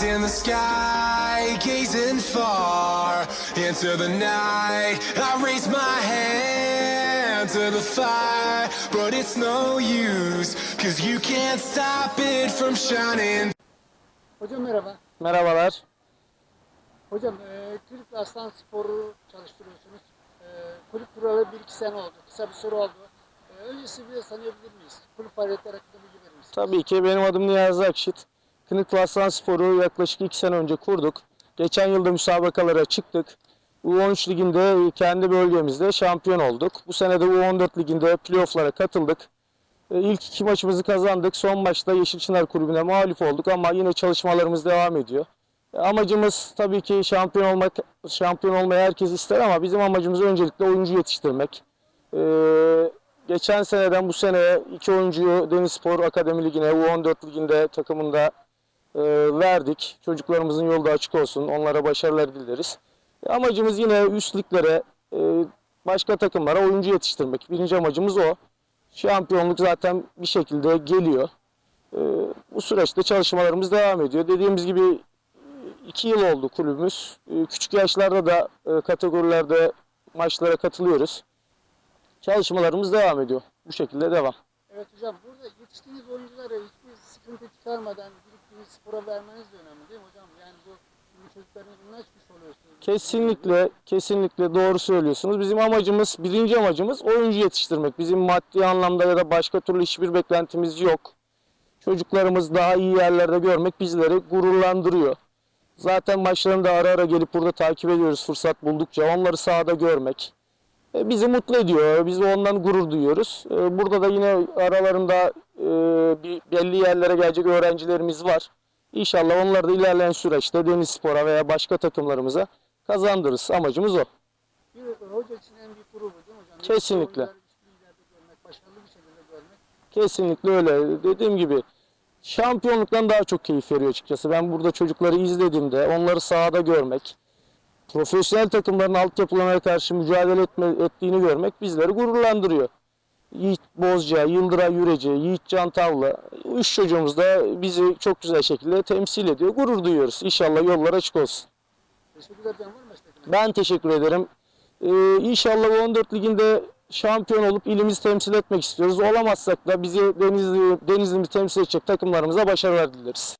Eyes in the sky, gazing far into the night. I raise my hand to the fire, but it's no use, cause you can't stop it from shining. Hocam merhaba. Merhabalar. Hocam e, Kırık Aslan Sporu çalıştırıyorsunuz. E, kulüp kuralı bir iki sene oldu. Kısa bir süre oldu. E, öncesi bir de tanıyabilir miyiz? Kulüp faaliyetleri hakkında bilgi verir misiniz? Tabii ki benim adım Niyazi Akşit. Kınık Aslan Sporu yaklaşık 2 sene önce kurduk. Geçen yılda müsabakalara çıktık. U13 liginde kendi bölgemizde şampiyon olduk. Bu sene de U14 liginde playofflara katıldık. E, İlk iki maçımızı kazandık. Son maçta Yeşilçınar Kulübü'ne mağlup olduk ama yine çalışmalarımız devam ediyor. E, Amacımız tabii ki şampiyon olmak, şampiyon olmayı herkes ister ama bizim amacımız öncelikle oyuncu yetiştirmek. Ee, geçen seneden bu seneye iki oyuncuyu Denizspor Akademi Ligi'ne, U14 Ligi'nde takımında e, verdik. Çocuklarımızın yolu da açık olsun. Onlara başarılar dileriz. E, amacımız yine üst liglere, e, başka takımlara oyuncu yetiştirmek. Birinci amacımız o. Şampiyonluk zaten bir şekilde geliyor. E, bu süreçte çalışmalarımız devam ediyor. Dediğimiz gibi iki yıl oldu kulübümüz. E, Küçük yaşlarda da e, kategorilerde maçlara katılıyoruz. Çalışmalarımız devam ediyor. Bu şekilde devam. Evet hocam burada yetiştiğiniz oyunculara hiçbir sıkıntı çıkarmadan spora vermeniz de önemli değil mi hocam? Yani bu sizin çocuklarınızın açmış oluyorsunuz. Kesinlikle, kesinlikle doğru söylüyorsunuz. Bizim amacımız, birinci amacımız oyuncu yetiştirmek. Bizim maddi anlamda ya da başka türlü hiçbir beklentimiz yok. Çocuklarımız daha iyi yerlerde görmek bizleri gururlandırıyor. Zaten maçlarını da ara ara gelip burada takip ediyoruz fırsat buldukça. Onları sahada görmek e, bizi mutlu ediyor. Biz ondan gurur duyuyoruz. E, Burada da yine aralarında bir belli yerlere gelecek öğrencilerimiz var. İnşallah onları da ilerleyen süreçte Denizspor'a veya başka takımlarımıza kazandırırız. Amacımız o. Bir hoca için en büyük gurur değil mi hocam? Kesinlikle. Kesinlikle öyle. Dediğim gibi şampiyonluktan daha çok keyif veriyor açıkçası. Ben burada çocukları izlediğimde onları sahada görmek, profesyonel takımların altyapılarına karşı mücadele etme, ettiğini görmek bizleri gururlandırıyor. Yiğit Bozca, Yıldıray Yüreci, Yiğit Can Tavla, üç çocuğumuz da bizi çok güzel şekilde temsil ediyor. Gurur duyuyoruz. İnşallah yollar açık olsun. Teşekkürler. Var mı? Ben teşekkür ederim. Ee, inşallah bu 14 liginde şampiyon olup ilimizi temsil etmek istiyoruz. Olamazsak da bizi Denizli, Denizli'mizi temsil edecek takımlarımıza başarılar dileriz.